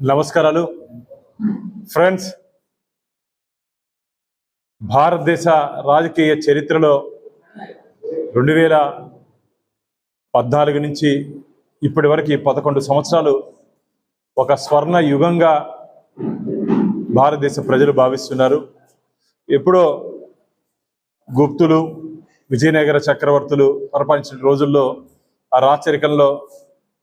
నమస్కారాలు. ఫ్రెండ్స్ భారతదేశ రాజకీయ చరిత్రలో రెండు వేల పద్నాలుగు నుంచి ఇప్పటి వరకు పదకొండు సంవత్సరాలు ఒక స్వర్ణ యుగంగా భారతదేశ ప్రజలు భావిస్తున్నారు. ఎప్పుడో గుప్తులు విజయనగర చక్రవర్తులు పరిపాలించిన రోజుల్లో ఆ రాచరికంలో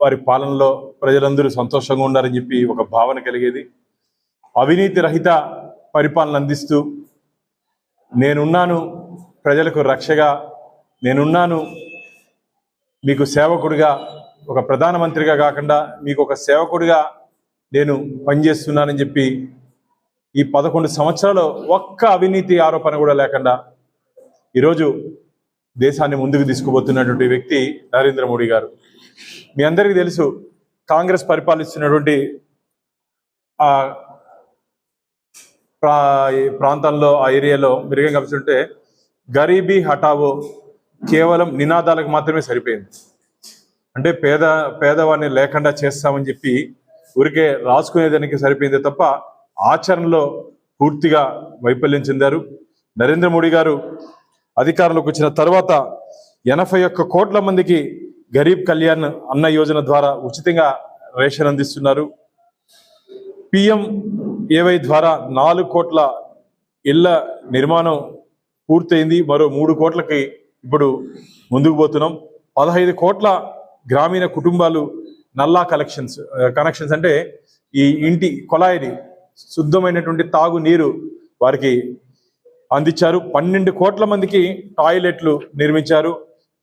వారి పాలనలో ప్రజలందరూ సంతోషంగా ఉండాలని చెప్పి ఒక భావన కలిగేది. అవినీతి రహిత పరిపాలన అందిస్తూ నేనున్నాను ప్రజలకు రక్షగా నేనున్నాను మీకు సేవకుడిగా ఒక ప్రధానమంత్రిగా కాకుండా మీకు ఒక సేవకుడిగా నేను పనిచేస్తున్నానని చెప్పి ఈ పదకొండు సంవత్సరాలు ఒక్క అవినీతి ఆరోపణ కూడా లేకుండా ఈరోజు దేశాన్ని ముందుకు తీసుకుపోతున్నటువంటి వ్యక్తి నరేంద్ర మోడీ గారు. మీ అందరికీ తెలుసు కాంగ్రెస్ పరిపాలిస్తున్నటువంటి ఆ ప్రా ఈ ప్రాంతంలో ఆ ఏరియాలో మీరు కలుస్తుంటే గరీబీ హఠావో కేవలం నినాదాలకు మాత్రమే సరిపోయింది. అంటే పేద పేదవాడిని లేకుండా చేస్తామని చెప్పి ఊరికే రాసుకునేదానికి సరిపోయింది తప్ప ఆచరణలో పూర్తిగా వైఫల్యం చెందారు. నరేంద్ర మోడీ గారు అధికారంలోకి వచ్చిన తర్వాత ఎనభై ఒక్క కోట్ల మందికి గరీబ్ కళ్యాణ్ అన్న యోజన ద్వారా ఉచితంగా రేషన్ అందిస్తున్నారు. పిఎం ఏవై ద్వారా నాలుగు కోట్ల ఇళ్ళ నిర్మాణం పూర్తయింది. మరో మూడు కోట్లకి ఇప్పుడు ముందుకు పోతున్నాం. పదహైదు కోట్ల గ్రామీణ కుటుంబాలు నల్లా కలెక్షన్స్ కనెక్షన్స్ అంటే ఈ ఇంటి కొలాయిని శుద్ధమైనటువంటి తాగునీరు వారికి అందించారు. పన్నెండు కోట్ల మందికి టాయిలెట్లు నిర్మించారు.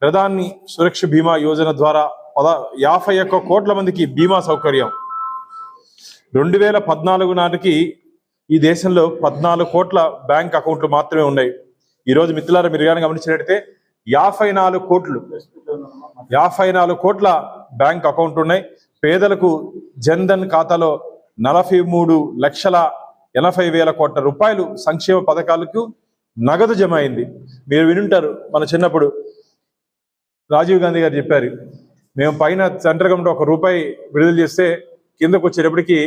ప్రధాని సురక్ష బీమా యోజన ద్వారా పద యాభై ఒక్క కోట్ల మందికి బీమా సౌకర్యం. రెండు వేల పద్నాలుగు నాటికి ఈ దేశంలో పద్నాలుగు కోట్ల బ్యాంక్ అకౌంట్లు మాత్రమే ఉన్నాయి. ఈరోజు మిత్రులారా మీరు కానీ గమనించినట్టయితే యాభై నాలుగు కోట్లు యాభై నాలుగు కోట్ల బ్యాంక్ అకౌంట్ ఉన్నాయి. పేదలకు జన్ధన్ ఖాతాలో నలభై మూడు లక్షల ఎనభై వేల కోట్ల రూపాయలు సంక్షేమ పథకాలకు నగదు జమ అయింది. మీరు వినుంటారు మన చిన్నప్పుడు రాజీవ్ గాంధీ గారు చెప్పారు మేము పైన సెంట్రల్ గవర్నమెంట్ ఒక రూపాయి విడుదల చేస్తే కిందకు వచ్చేటప్పటికి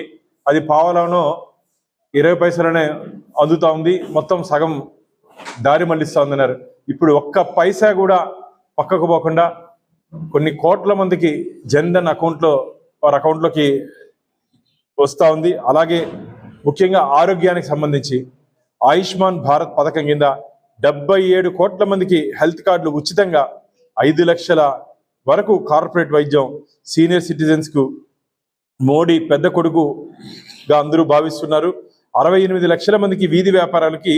అది పావలానో ఇరవై పైసలనే అందుతా ఉంది మొత్తం సగం దారి మళ్ళిస్తా ఉందన్నారు. ఇప్పుడు ఒక్క పైసా కూడా పక్కకు పోకుండా కొన్ని కోట్ల మందికి జన్ధన్ అకౌంట్లో వారి అకౌంట్లోకి వస్తూ ఉంది. అలాగే ముఖ్యంగా ఆరోగ్యానికి సంబంధించి ఆయుష్మాన్ భారత్ పథకం కింద డెబ్బై ఏడు కోట్ల మందికి హెల్త్ కార్డులు ఉచితంగా ఐదు లక్షల వరకు కార్పొరేట్ వైద్యం సీనియర్ సిటిజన్స్కు మోడీ పెద్ద కొడుకుగా అందరూ భావిస్తున్నారు. అరవై ఎనిమిది లక్షల మందికి వీధి వ్యాపారాలకి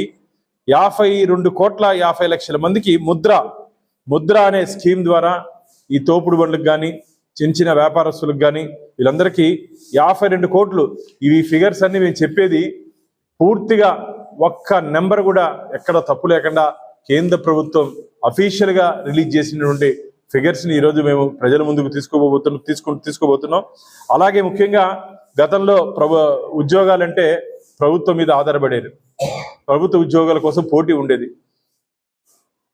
యాభై రెండు కోట్ల యాభై లక్షల మందికి ముద్ర ముద్ర అనే స్కీమ్ ద్వారా ఈ తోపుడు బండ్లకు కానీ చిన్న చిన్న వ్యాపారస్తులకు కానీ వీళ్ళందరికీ యాభై రెండు కోట్లు. ఇవి ఫిగర్స్ అన్ని మేము చెప్పేది పూర్తిగా ఒక్క నెంబర్ కూడా ఎక్కడ తప్పు లేకుండా కేంద్ర ప్రభుత్వం అఫీషియల్గా రిలీజ్ చేసినటువంటి ఫిగర్స్ని ఈరోజు మేము ప్రజల ముందుకు తీసుకోబోతున్నాం తీసుకు తీసుకోబోతున్నాం. అలాగే ముఖ్యంగా గతంలో ప్రభు ఉద్యోగాలంటే ప్రభుత్వం మీద ఆధారపడేది. ప్రభుత్వ ఉద్యోగాల కోసం పోటీ ఉండేది.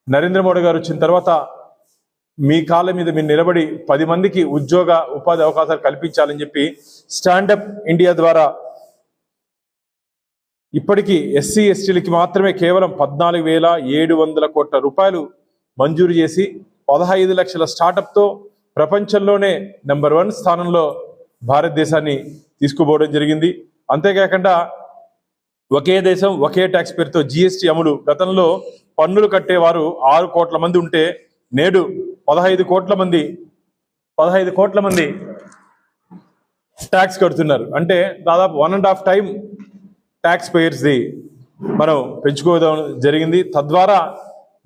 నరేంద్ర మోడీ గారు వచ్చిన తర్వాత మీ కాళ్ళ మీద మీరు నిలబడి పది మందికి ఉద్యోగ ఉపాధి అవకాశాలు కల్పించాలని చెప్పి స్టాండప్ ఇండియా ద్వారా ఇప్పటికీ ఎస్సీ ఎస్టీలకి మాత్రమే కేవలం పద్నాలుగు వేల ఏడు వందల కోట్ల రూపాయలు మంజూరు చేసి పదహైదు లక్షల స్టార్టప్తో ప్రపంచంలోనే నెంబర్ వన్ స్థానంలో భారతదేశాన్ని తీసుకుపోవడం జరిగింది. అంతేకాకుండా ఒకే దేశం ఒకే ట్యాక్స్ పేరుతో జిఎస్టి అమలు. గతంలో పన్నులు కట్టేవారు ఆరు కోట్ల మంది ఉంటే నేడు పదహైదు కోట్ల మంది పదహైదు కోట్ల మంది ట్యాక్స్ కడుతున్నారు. అంటే దాదాపు one and half time tax పేయర్స్ది మనం పెంచుకోవడం జరిగింది. తద్వారా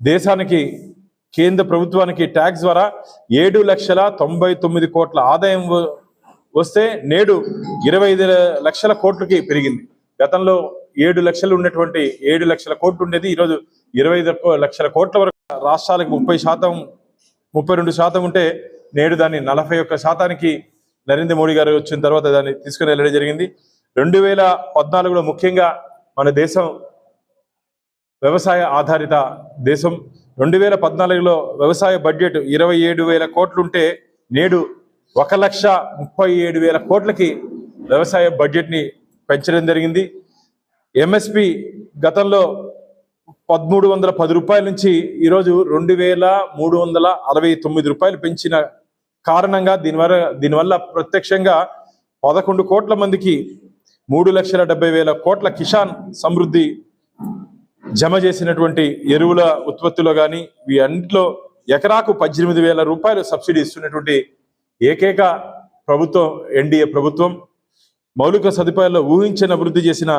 దేశానికి కేంద్ర ప్రభుత్వానికి ట్యాక్స్ ద్వారా ఏడు లక్షల తొంభై తొమ్మిది కోట్ల ఆదాయం వస్తే నేడు ఇరవై ఐదు లక్షల కోట్లకి పెరిగింది. గతంలో ఏడు లక్షలు ఉన్నటువంటి ఏడు లక్షల కోట్లు ఉండేది. ఈరోజు ఇరవై ఐదు లక్షల కోట్ల వరకు రాష్ట్రాలకు ముప్పై శాతం ముప్పై రెండు శాతం ఉంటే నేడు దాన్ని నలభై ఒక్క శాతానికి నరేంద్ర మోడీ గారు వచ్చిన తర్వాత దాన్ని తీసుకుని వెళ్ళడం జరిగింది. రెండు వేల పద్నాలుగులో ముఖ్యంగా మన దేశం వ్యవసాయ ఆధారిత దేశం. రెండు వేల పద్నాలుగులో వ్యవసాయ బడ్జెట్ ఇరవై ఏడు వేల కోట్లుంటే నేడు ఒక లక్ష ముప్పై ఏడు వేల కోట్లకి వ్యవసాయ బడ్జెట్ని పెంచడం జరిగింది. ఎంఎస్పి గతంలో పదమూడు వందల పది రూపాయల నుంచి ఈరోజు రెండు వేల మూడు వందల అరవై తొమ్మిది రూపాయలు పెంచిన కారణంగా దీనివల్ల దీనివల్ల ప్రత్యక్షంగా పదకొండు కోట్ల మందికి మూడు లక్షల డెబ్బై వేల కోట్ల కిసాన్ సమృద్ధి జమ చేసినటువంటి ఎరువుల ఉత్పత్తిలో కానీ వీటిలో ఎకరాకు పద్దెనిమిది వేల రూపాయలు సబ్సిడీ ఇస్తున్నటువంటి ఏకైక ప్రభుత్వం ఎన్డీఏ ప్రభుత్వం మౌలిక సదుపాయాల్లో ఊహించిన అభివృద్ధి చేసిన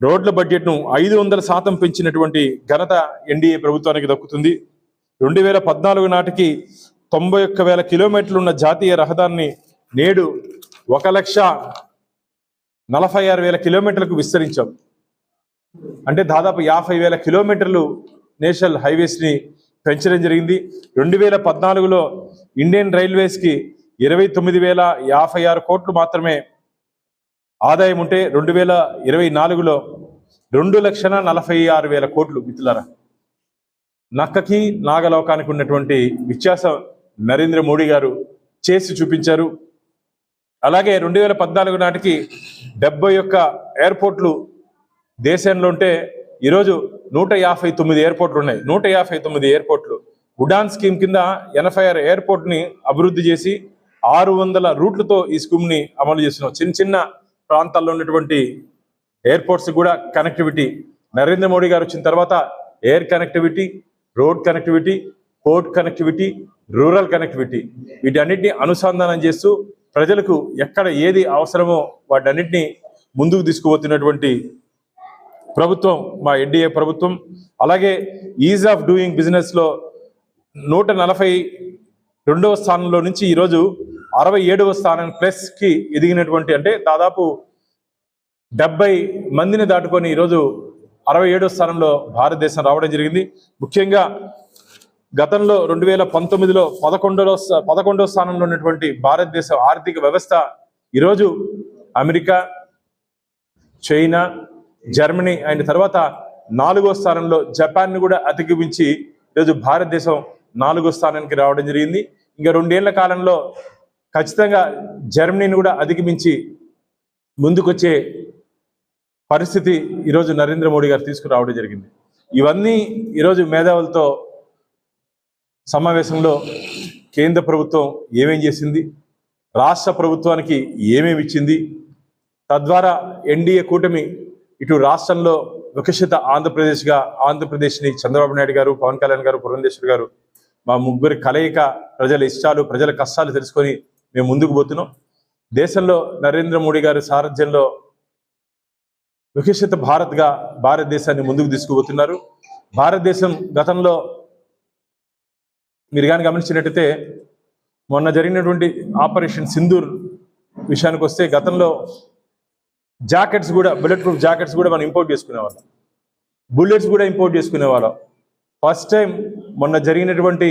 రోడ్ల బడ్జెట్ను ఐదు వందల శాతం పెంచినటువంటి ఘనత ఎన్డీఏ ప్రభుత్వానికి దక్కుతుంది. రెండు వేల పద్నాలుగు నాటికి తొంభై ఒక్క వేల కిలోమీటర్లు ఉన్న జాతీయ రహదారిని నేడు ఒక లక్ష నలభై ఆరు వేల కిలోమీటర్లకు విస్తరించాం. అంటే దాదాపు యాభై వేల కిలోమీటర్లు నేషనల్ హైవేస్ని పెంచడం జరిగింది. రెండు వేల పద్నాలుగులో ఇండియన్ రైల్వేస్కి ఇరవై తొమ్మిది వేల యాభై ఆరు కోట్లు మాత్రమే ఆదాయం ఉంటే రెండు వేల ఇరవై నాలుగులో రెండు లక్షల నలభై ఆరు వేల కోట్లు మిత్రులరా. నక్కకి నాగలోకానికి ఉన్నటువంటి వ్యత్యాసం నరేంద్ర మోడీ గారు చేసి చూపించారు. అలాగే రెండు వేల పద్నాలుగు నాటికి డెబ్బై ఒక్క ఎయిర్పోర్ట్లు దేశంలో ఉంటే ఈరోజు నూట యాభై తొమ్మిది ఎయిర్పోర్ట్లు ఉన్నాయి. నూట యాభై తొమ్మిది ఎయిర్పోర్ట్లు. ఉడాన్ స్కీమ్ కింద ఎనభై ఆరు ఎయిర్పోర్ట్ని అభివృద్ధి చేసి ఆరు వందల రూట్లతో ఈ స్కీమ్ని అమలు చేస్తున్నాం. చిన్న చిన్న ప్రాంతాల్లో ఉన్నటువంటి ఎయిర్పోర్ట్స్ కూడా కనెక్టివిటీ. నరేంద్ర మోడీ గారు వచ్చిన తర్వాత air connectivity road connectivity port connectivity rural connectivity. వీటన్నిటిని అనుసంధానం చేస్తూ ప్రజలకు ఎక్కడ ఏది అవసరమో వాటన్నిటిని ముందుకు తీసుకుపోతున్నటువంటి ప్రభుత్వం మా ఎన్డీఏ ప్రభుత్వం. అలాగే ఈజ్ ఆఫ్ డూయింగ్ బిజినెస్లో నూట నలభై రెండవ స్థానంలో నుంచి ఈరోజు అరవై ఏడవ స్థానం ప్లస్కి ఎదిగినటువంటి అంటే దాదాపు డెబ్బై మందిని దాటుకొని ఈరోజు అరవై ఏడో స్థానంలో భారతదేశం రావడం జరిగింది. ముఖ్యంగా గతంలో రెండు వేల పంతొమ్మిదిలో పదకొండవ పదకొండో స్థానంలో ఉన్నటువంటి భారతదేశ ఆర్థిక వ్యవస్థ ఈరోజు అమెరికా చైనా జర్మనీ అయిన తర్వాత నాలుగో స్థానంలో జపాన్ను కూడా అతిగమించి ఈరోజు భారతదేశం నాలుగో స్థానానికి రావడం జరిగింది. ఇంకా రెండేళ్ళ కాలంలో ఖచ్చితంగా జర్మనీని కూడా అధిగమించి ముందుకొచ్చే పరిస్థితి ఈరోజు నరేంద్ర మోడీ గారు తీసుకురావడం జరిగింది. ఇవన్నీ ఈరోజు మేధావులతో సమావేశంలో కేంద్ర ప్రభుత్వం ఏమేం చేసింది? రాష్ట్ర ప్రభుత్వానికి ఏమేమి ఇచ్చింది? తద్వారా ఎన్డీఏ కూటమి ఇటు రాష్ట్రంలో వికసిత ఆంధ్రప్రదేశ్గా ఆంధ్రప్రదేశ్ని చంద్రబాబు నాయుడు గారు పవన్ కళ్యాణ్ గారు పురంధేశ్వర్ గారు మా ముగ్గురి కలయిక ప్రజల ఇష్టాలు ప్రజల కష్టాలు తెలుసుకొని మేము ముందుకు పోతున్నాం. దేశంలో నరేంద్ర మోడీ గారి సారథ్యంలో వికసిత భారత్గా భారతదేశాన్ని ముందుకు తీసుకుపోతున్నారు. భారతదేశం గతంలో మీరు కానీ గమనించినట్టయితే మొన్న జరిగినటువంటి ఆపరేషన్ సింధూర్ విషయానికి వస్తే గతంలో జాకెట్స్ కూడా బుల్లెట్ ప్రూఫ్ జాకెట్స్ కూడా మనం ఇంపోర్ట్ చేసుకునేవాళ్ళం. బుల్లెట్స్ కూడా ఇంపోర్ట్ చేసుకునేవాళ్ళం. ఫస్ట్ టైం మొన్న జరిగినటువంటి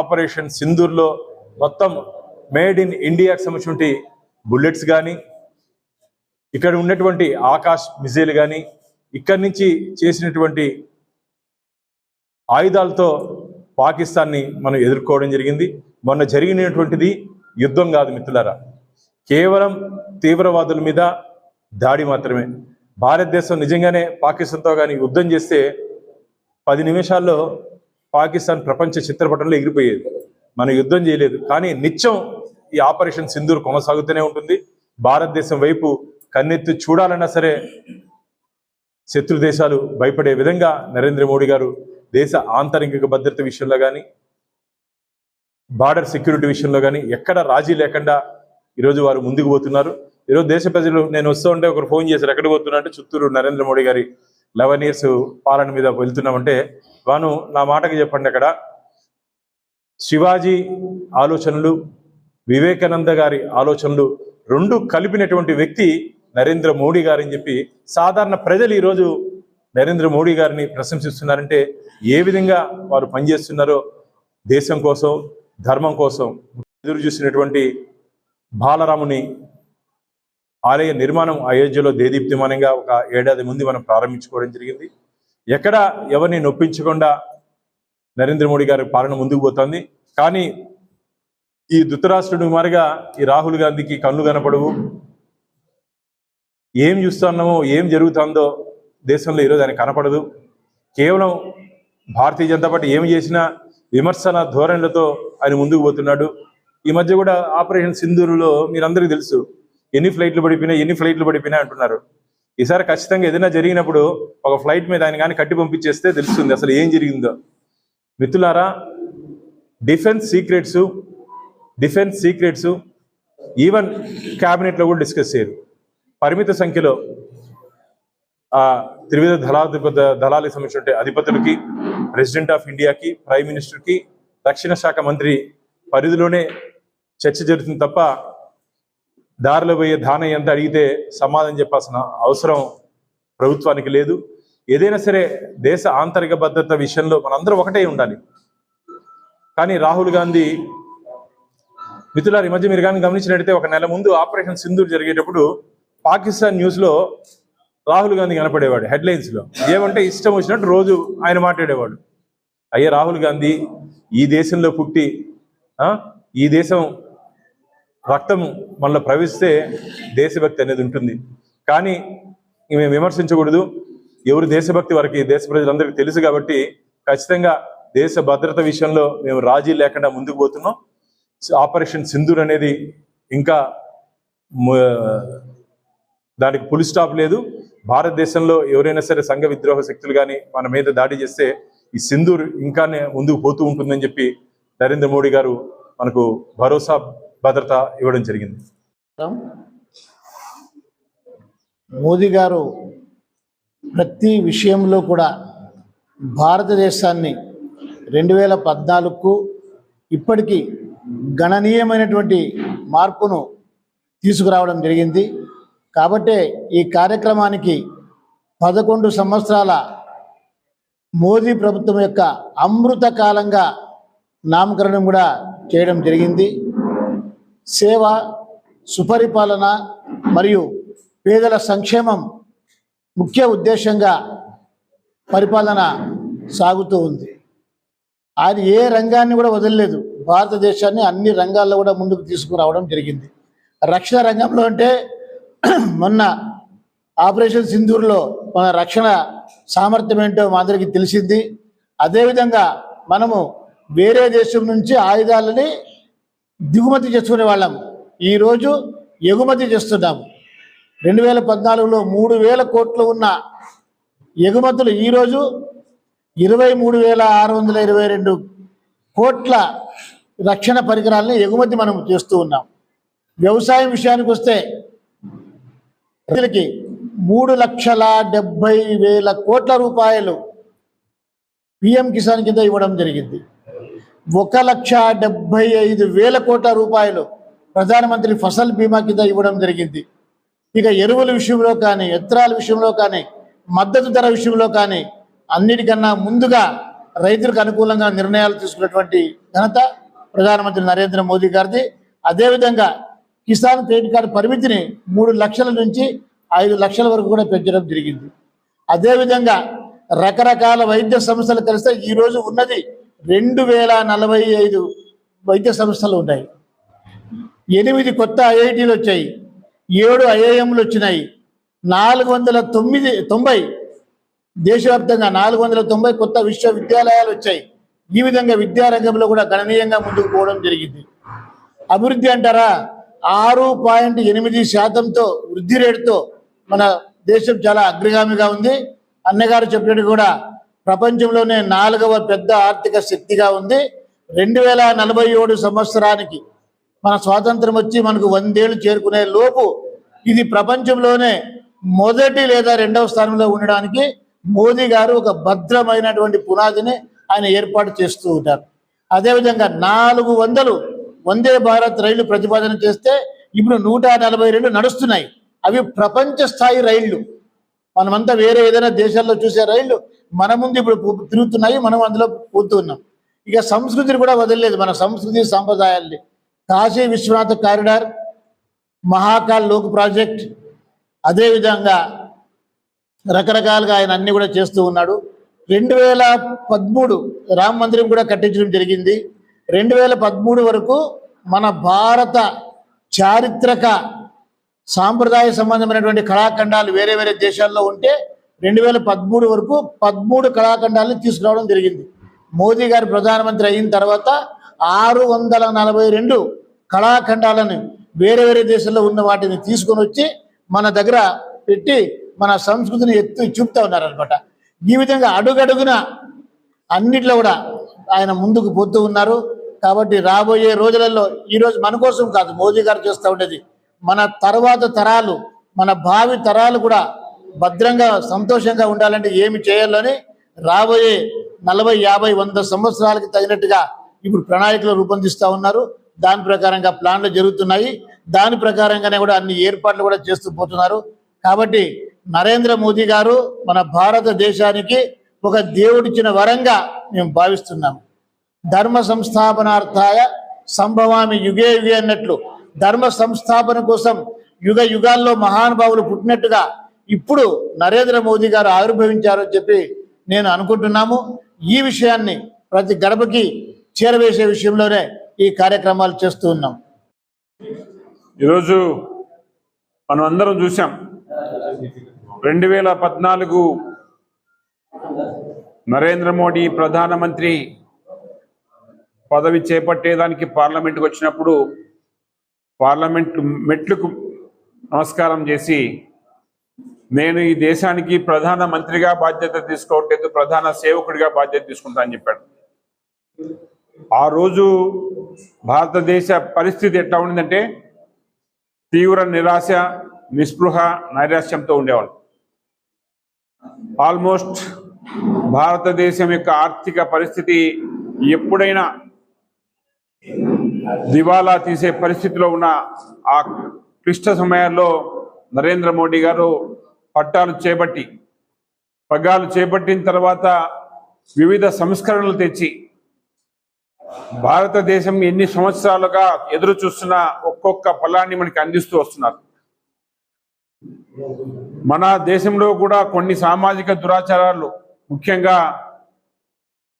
ఆపరేషన్ సింధూర్లో మొత్తం మేడ్ ఇన్ ఇండియాకి సంబంధించినటువంటి బుల్లెట్స్ కానీ ఇక్కడ ఉన్నటువంటి ఆకాశ్ మిజైల్ కానీ ఇక్కడి నుంచి చేసినటువంటి ఆయుధాలతో పాకిస్తాన్ని మనం ఎదుర్కోవడం జరిగింది. మొన్న జరిగినటువంటిది యుద్ధం కాదు మిత్రులారా. కేవలం తీవ్రవాదుల మీద దాడి మాత్రమే. భారతదేశం నిజంగానే పాకిస్తాన్తో కానీ యుద్ధం చేస్తే పది నిమిషాల్లో పాకిస్తాన్ ప్రపంచ చిత్రపటంలో ఎగిరిపోయేది. మనం యుద్ధం చేయలేదు. కానీ నిత్యం ఈ ఆపరేషన్ సింధూర్ కొనసాగుతూనే ఉంటుంది. భారతదేశం వైపు కన్నెత్తి చూడాలన్నా సరే శత్రు దేశాలు భయపడే విధంగా నరేంద్ర మోడీ గారు దేశ ఆంతరింగిక భద్రత విషయంలో కానీ బార్డర్ సెక్యూరిటీ విషయంలో కానీ ఎక్కడ రాజీ లేకుండా ఈరోజు వారు ముందుకు పోతున్నారు. ఈరోజు దేశ ప్రజలు నేను వస్తూ ఉంటే ఒకరు ఫోన్ చేశారు ఎక్కడ పోతున్నా అంటే చిత్తూరు నరేంద్ర మోడీ గారి లెవెన్ ఇయర్స్ పాలన మీద వెళ్తున్నామంటే వాను నా మాటకి చెప్పండి అక్కడ. శివాజీ ఆలోచనలు వివేకానంద గారి ఆలోచనలు రెండు కలిపినటువంటి వ్యక్తి నరేంద్ర మోడీ గారని చెప్పి సాధారణ ప్రజలు ఈరోజు నరేంద్ర మోడీ గారిని ప్రశంసిస్తున్నారంటే ఏ విధంగా వారు పనిచేస్తున్నారో దేశం కోసం ధర్మం కోసం ఎదురు చూసినటువంటి బాలరాముని ఆలయ నిర్మాణం అయోధ్యలో దేదీప్తిమానంగా ఒక ఏడాది ముందు మనం ప్రారంభించుకోవడం జరిగింది. ఎక్కడ ఎవరిని నొప్పించకుండా నరేంద్ర మోడీ గారి పాలన ముందుకు పోతుంది. కానీ ఈ ధృతరాష్ట్రుడు మారిగా ఈ రాహుల్ గాంధీకి కళ్ళు కనపడవు. ఏం చూస్తున్నామో ఏం జరుగుతుందో దేశంలో ఈరోజు ఆయన కనపడదు. కేవలం భారతీయ జనతా పార్టీ ఏమి చేసినా విమర్శన ధోరణులతో ఆయన ముందుకు పోతున్నాడు. ఈ మధ్య కూడా ఆపరేషన్ సింధూరులో మీరందరికీ తెలుసు ఎన్ని ఫ్లైట్లు పడిపోయినాయి ఎన్ని ఫ్లైట్లు పడిపోయినాయి అంటున్నారు. ఈసారి ఖచ్చితంగా ఏదైనా జరిగినప్పుడు ఒక ఫ్లైట్ మీద ఆయన కానీ కట్టి పంపించేస్తే తెలుస్తుంది అసలు ఏం జరిగిందో. మిత్రులారా defence secrets defence secrets even క్యాబినెట్లో కూడా డిస్కస్ చేయరు. పరిమిత సంఖ్యలో ఆ త్రివిధ దళాధిపత దళాలకు సంబంధించిన అధిపతులకి ప్రెసిడెంట్ ఆఫ్ ఇండియాకి ప్రైమ్ మినిస్టర్కి రక్షణ శాఖ మంత్రి పరిధిలోనే చర్చ జరుగుతుంది తప్ప దారిలో పోయే దానం ఎంత అడిగితే సమాధానం చెప్పాల్సిన అవసరం ప్రభుత్వానికి లేదు. ఏదైనా సరే దేశ ఆంతరిక భద్రత విషయంలో మనందరం ఒకటే ఉండాలి. కానీ రాహుల్ గాంధీ మిత్రులారు ఈ మధ్య మీరు కానీ గమనించినట్టయితే ఒక నెల ముందు ఆపరేషన్ సింధూర్ జరిగేటప్పుడు పాకిస్తాన్ న్యూస్లో రాహుల్ గాంధీ కనపడేవాడు హెడ్లైన్స్లో ఏమంటే ఇష్టం వచ్చినట్టు రోజు ఆయన మాట్లాడేవాడు. అయ్యే రాహుల్ గాంధీ ఈ దేశంలో పుట్టి ఈ దేశం రక్తం మనలో ప్రవహిస్తే దేశభక్తి అనేది ఉంటుంది. కానీ మేము విమర్శించకూడదు. ఎవరు దేశభక్తి వారికి దేశ ప్రజలందరికీ తెలుసు కాబట్టి ఖచ్చితంగా దేశ భద్రత విషయంలో మేము రాజీ లేకుండా ముందుకు పోతున్నాం. ఆపరేషన్ సింధూర్ అనేది ఇంకా దానికి పులి స్టాప్ లేదు. భారతదేశంలో ఎవరైనా సరే సంఘ విద్రోహ శక్తులు కానీ మన మీద దాడి చేస్తే ఈ సింధూర్ ఇంకానే ముందుకు పోతూ ఉంటుందని చెప్పి నరేంద్ర మోడీ గారు మనకు భరోసా భద్రత ఇవ్వడం జరిగింది. మోదీ గారు ప్రతి విషయంలో కూడా భారతదేశాన్ని రెండు వేల పద్నాలుగుకు ఇప్పటికీ గణనీయమైనటువంటి మార్పును తీసుకురావడం జరిగింది. కాబట్టే ఈ కార్యక్రమానికి పదకొండు సంవత్సరాల మోదీ ప్రభుత్వం యొక్క అమృత కాలంగా నామకరణం కూడా చేయడం జరిగింది. సేవ సుపరిపాలన మరియు పేదల సంక్షేమం ముఖ్య ఉద్దేశంగా పరిపాలన సాగుతూ ఉంది. ఆయన ఏ రంగాన్ని కూడా వదలలేదు. భారతదేశాన్ని అన్ని రంగాల్లో కూడా ముందుకు తీసుకురావడం జరిగింది. రక్షణ రంగంలో అంటే మొన్న ఆపరేషన్ సింధూర్లో మన రక్షణ సామర్థ్యం ఏంటో మా అందరికీ తెలిసింది. అదేవిధంగా మనము వేరే దేశం నుంచి ఆయుధాలని దిగుమతి చేసుకునే వాళ్ళం. ఈరోజు ఎగుమతి చేస్తున్నాము. రెండు వేల పద్నాలుగులో మూడు వేల కోట్లు ఉన్న ఎగుమతులు ఈరోజు ఇరవై మూడు వేల ఆరు వందల ఇరవై రెండు కోట్ల రక్షణ పరికరాలని ఎగుమతి మనం చేస్తూ ఉన్నాం. వ్యవసాయం విషయానికి వస్తే రైతులకి మూడు లక్షల డెబ్బై వేల కోట్ల రూపాయలు పిఎం కిసాన్ కింద ఇవ్వడం జరిగింది. ఒక లక్ష డెబ్బై ఐదు వేల కోట్ల రూపాయలు ప్రధానమంత్రి ఫసల్ బీమా కింద ఇవ్వడం జరిగింది. ఇక ఎరువుల విషయంలో కానీ ఎత్తరాల విషయంలో కానీ మద్దతు ధర విషయంలో కానీ అన్నిటికన్నా ముందుగా రైతులకు అనుకూలంగా నిర్ణయాలు తీసుకున్నటువంటి ఘనత ప్రధానమంత్రి నరేంద్ర మోదీ గారిది. అదేవిధంగా కిసాన్ క్రెడిట్ కార్డు పరిమితిని మూడు లక్షల నుంచి ఐదు లక్షల వరకు కూడా పెంచడం జరిగింది. అదేవిధంగా రకరకాల వైద్య సంస్థలు కలిస్తే ఈరోజు ఉన్నది రెండు వేల నలభై ఐదు వైద్య సంస్థలు ఉన్నాయి. ఎనిమిది కొత్త ఐఐటీలు వచ్చాయి. ఏడు ఐఐఎంలు వచ్చినాయి. నాలుగు వందల తొమ్మిది తొంభై దేశవ్యాప్తంగా నాలుగు వందల తొంభై కొత్త విశ్వవిద్యాలయాలు వచ్చాయి. ఈ విధంగా విద్యారంగంలో కూడా గణనీయంగా ముందుకు పోవడం జరిగింది. అభివృద్ధి అంటారా? ఆరు పాయింట్ ఎనిమిది శాతంతో వృద్ధి రేటుతో మన దేశం చాలా అగ్రగామిగా ఉంది. అన్నగారు చెప్పినట్టు కూడా ప్రపంచంలోనే నాలుగవ పెద్ద ఆర్థిక శక్తిగా ఉంది. రెండు వేల నలభై ఏడు సంవత్సరానికి మన స్వాతంత్రం వచ్చి మనకు వందేళ్ళు చేరుకునే లోపు ఇది ప్రపంచంలోనే మొదటి లేదా రెండవ స్థానంలో ఉండడానికి మోదీ గారు ఒక భద్రమైనటువంటి పునాదిని ఆయన ఏర్పాటు చేస్తూ ఉంటారు. అదేవిధంగా నాలుగు వందలు వందే భారత్ రైళ్ళు ప్రతిపాదన చేస్తే ఇప్పుడు నూట నలభై రెండు నడుస్తున్నాయి. అవి ప్రపంచ స్థాయి రైళ్ళు. మనమంతా వేరే ఏదైనా దేశాల్లో చూసే రైళ్ళు మన ముందు ఇప్పుడు తిరుగుతున్నాయి మనం అందులో పోతున్నాం ఇక సంస్కృతిని కూడా వదలలేదు మన సంస్కృతి సాంప్రదాయాల్ని. కాశీ విశ్వనాథ కారిడార్ మహాకాల్ లోక్ ప్రాజెక్ట్ అదేవిధంగా రకరకాలుగా ఆయన అన్ని కూడా చేస్తూ ఉన్నాడు. రెండు వేల పదమూడు రామ మందిరం కూడా కట్టించడం జరిగింది. రెండు వేల పదమూడు వరకు మన భారత చారిత్రక సాంప్రదాయ సంబంధమైనటువంటి కళాఖండాలు వేరే వేరే దేశాల్లో ఉంటే రెండు వేల పదమూడు వరకు పదమూడు కళాఖండాలను తీసుకురావడం జరిగింది. మోదీ గారు ప్రధానమంత్రి అయిన తర్వాత ఆరు వందల నలభై రెండు కళాఖండాలను వేరే వేరే దేశాల్లో ఉన్న వాటిని తీసుకొని వచ్చి మన దగ్గర పెట్టి మన సంస్కృతిని ఎత్తు చూపుతా ఉన్నారనమాట ఈ విధంగా అడుగడుగున అన్నిట్లో కూడా ఆయన ముందుకు పోతూ ఉన్నారు. కాబట్టి రాబోయే రోజులలో ఈ రోజు మన కోసం కాదు మోదీ గారు చేస్తూ ఉండేది. మన తర్వాత తరాలు మన భావి తరాలు కూడా భద్రంగా సంతోషంగా ఉండాలంటే ఏమి చేయాలని రాబోయే నలభై యాభై వంద సంవత్సరాలకి తగినట్టుగా ఇప్పుడు ప్రణాళికలు రూపొందిస్తూ ఉన్నారు. దాని ప్రకారంగా ప్లాన్లు జరుగుతున్నాయి. దాని ప్రకారంగానే కూడా అన్ని ఏర్పాట్లు కూడా చేస్తూ పోతున్నారు. కాబట్టి నరేంద్ర మోదీ గారు మన భారతదేశానికి ఒక దేవుడిచ్చిన వరంగా మేము భావిస్తున్నాం ధర్మ సంస్థాపనార్థాయ సంభవామి యుగే యుగే అన్నట్లు ధర్మ సంస్థాపన కోసం యుగ యుగాల్లో మహానుభావులు పుట్టినట్టుగా ఇప్పుడు నరేంద్ర మోదీ గారు ఆవిర్భవించారని చెప్పి నేను అనుకుంటున్నాము. ఈ విషయాన్ని ప్రతి గడపకి చేరవేసే విషయంలోనే ఈ కార్యక్రమాలు చేస్తూ ఉన్నాం. ఈరోజు మనం అందరం చూసాం రెండు వేల పద్నాలుగు నరేంద్ర మోడీ ప్రధానమంత్రి పదవి చేపట్టేదానికి పార్లమెంట్కి వచ్చినప్పుడు పార్లమెంట్ మెట్లకు నమస్కారం చేసి నేను ఈ దేశానికి ప్రధాన మంత్రిగా బాధ్యత తీసుకోవట్లేదు ప్రధాన సేవకుడిగా బాధ్యత తీసుకుంటా అని చెప్పాడు. ఆ రోజు భారతదేశ పరిస్థితి ఎట్లా ఉండిందంటే తీవ్ర నిరాశ నిస్పృహ నైరాశ్యంతో ఉండేవాళ్ళు. ఆల్మోస్ట్ భారతదేశం యొక్క ఆర్థిక పరిస్థితి ఎప్పుడైనా దివాలా తీసే పరిస్థితిలో ఉన్న ఆ క్లిష్ట సమయాల్లో నరేంద్ర మోడీ గారు పట్టాలు చేపట్టి పగ్గాలు చేపట్టిన తర్వాత వివిధ సంస్కరణలు తెచ్చి భారతదేశం ఎన్ని సంవత్సరాలుగా ఎదురు చూస్తున్న ఒక్కొక్క ఫలాన్ని మనకి అందిస్తూ వస్తున్నారు. మన దేశంలో కూడా కొన్ని సామాజిక దురాచారాలు ముఖ్యంగా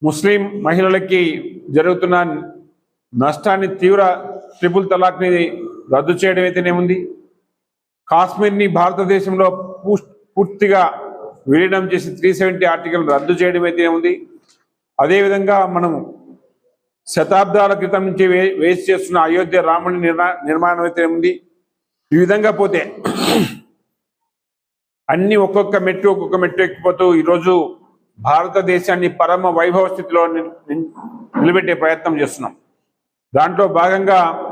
ముస్లిం మహిళలకి జరుగుతున్న నష్టాన్ని తీవ్ర ట్రిపుల్ తలాక్ని రద్దు చేయడం అయితేనేముంది కాశ్మీర్ని భారతదేశంలో పూ- పూర్తిగా విలీనం చేసి త్రీ సెవెంటీ ఆర్టికల్ రద్దు చేయడం అయితేనేముంది ఉంది అదేవిధంగా మనం శతాబ్దాల క్రితం నుంచి వే వేసి చేస్తున్న అయోధ్య రాముని నిర్మా నిర్మాణం అయితేనేముంది ఉంది ఈ విధంగా పోతే అన్ని ఒక్కొక్క మెట్టు ఒక్కొక్క మెట్టు ఎక్కిపోతూ ఈరోజు భారతదేశాన్ని పరమ వైభవ స్థితిలో ని- నిలబెట్టే ప్రయత్నం చేస్తున్నాం. దాంట్లో భాగంగా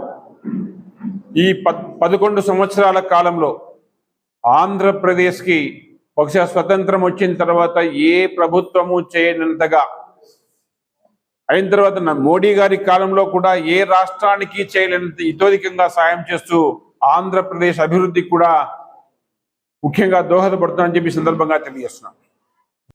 ఈ పద్ పదకొండు సంవత్సరాల కాలంలో ఆంధ్రప్రదేశ్కి బహుశా స్వతంత్రం వచ్చిన తర్వాత ఏ ప్రభుత్వము చేయనంతగా అయిన తర్వాత మోడీ గారి కాలంలో కూడా ఏ రాష్ట్రానికి చేయలేనంత ఇతోధికంగా సాయం చేస్తూ ఆంధ్రప్రదేశ్ అభివృద్ధికి కూడా ముఖ్యంగా దోహదపడుతుందని చెప్పి సందర్భంగా తెలియజేస్తున్నాం.